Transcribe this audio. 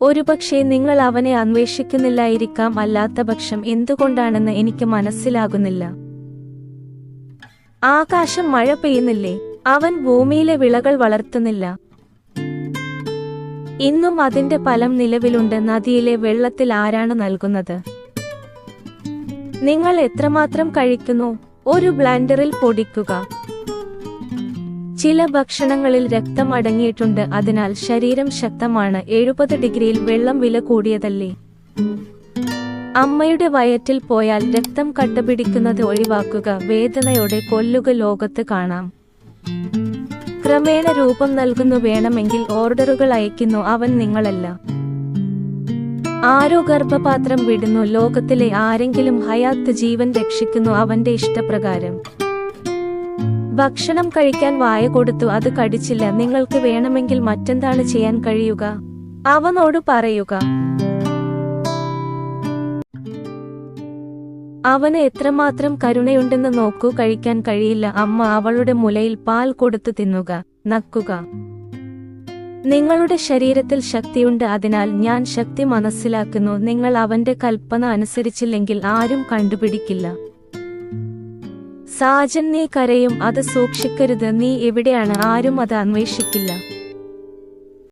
ഒരുപക്ഷെ നിങ്ങൾ അവനെ അന്വേഷിക്കുന്നില്ലായിരിക്കാം അല്ലാത്തപക്ഷം എന്തുകൊണ്ടാണെന്ന് എനിക്ക് മനസ്സിലാകുന്നില്ല. ആകാശം മഴ പെയ്യുന്നില്ലേ? അവൻ ഭൂമിയിലെ വിളകൾ വളർത്തുന്നില്ല. ഇന്നും അതിന്റെ ഫലം നിലവിലുണ്ട്. നദിയിലെ വെള്ളത്തിൽ ആരാണ് നൽകുന്നത്? നിങ്ങൾ എത്രമാത്രം കഴിക്കുന്നു? ഒരു ബ്ലാൻഡറിൽ പൊടിക്കുക. ചില ഭക്ഷണങ്ങളിൽ രക്തം അടങ്ങിയിട്ടുണ്ട് അതിനാൽ ശരീരം ശക്തമാണ്. എഴുപത് ഡിഗ്രിയിൽ വെള്ളം വില കൂടിയതല്ലേ? അമ്മയുടെ വയറ്റിൽ പോയാൽ രക്തം കട്ടപിടിക്കുന്നത് ഒഴിവാക്കുക. വേദനയോടെ കൊല്ലുക ലോകത്ത് കാണാം. ക്രമേണ രൂപം നൽകുന്നു വേണമെങ്കിൽ ഓർഡറുകൾ അയക്കുന്നു അവൻ നിങ്ങളല്ല. ആരോ ഗർഭപാത്രം വിടുന്നു. ലോകത്തിലെ ആരെങ്കിലും ഹയാത്ത് ജീവൻ രക്ഷിക്കുന്നു. അവന്റെ ഇഷ്ടപ്രകാരം. ഭക്ഷണം കഴിക്കാൻ വായ കൊടുത്തു. അത് കടിച്ചില്ല. നിങ്ങൾക്ക് വേണമെങ്കിൽ മറ്റെന്താണ് ചെയ്യാൻ കഴിയുക? അവനോട് പറയുക. അവന് എത്രമാത്രം കരുണയുണ്ടെന്ന് നോക്കൂ. കഴിക്കാൻ കഴിയില്ല. അമ്മ അവളുടെ മുലയിൽ പാൽ കൊടുത്തു തിന്നുക. നക്കുക. നിങ്ങളുടെ ശരീരത്തിൽ ശക്തിയുണ്ട് അതിനാൽ ഞാൻ ശക്തി മനസ്സിലാക്കുന്നു. നിങ്ങൾ അവന്റെ കൽപ്പന അനുസരിച്ചില്ലെങ്കിൽ ആരും കണ്ടുപിടിക്കില്ല. സാജൻ നീ കരയും അത് സൂക്ഷിക്കരുത്. നീ എവിടെയാണ്? ആരും അത് അന്വേഷിക്കില്ല.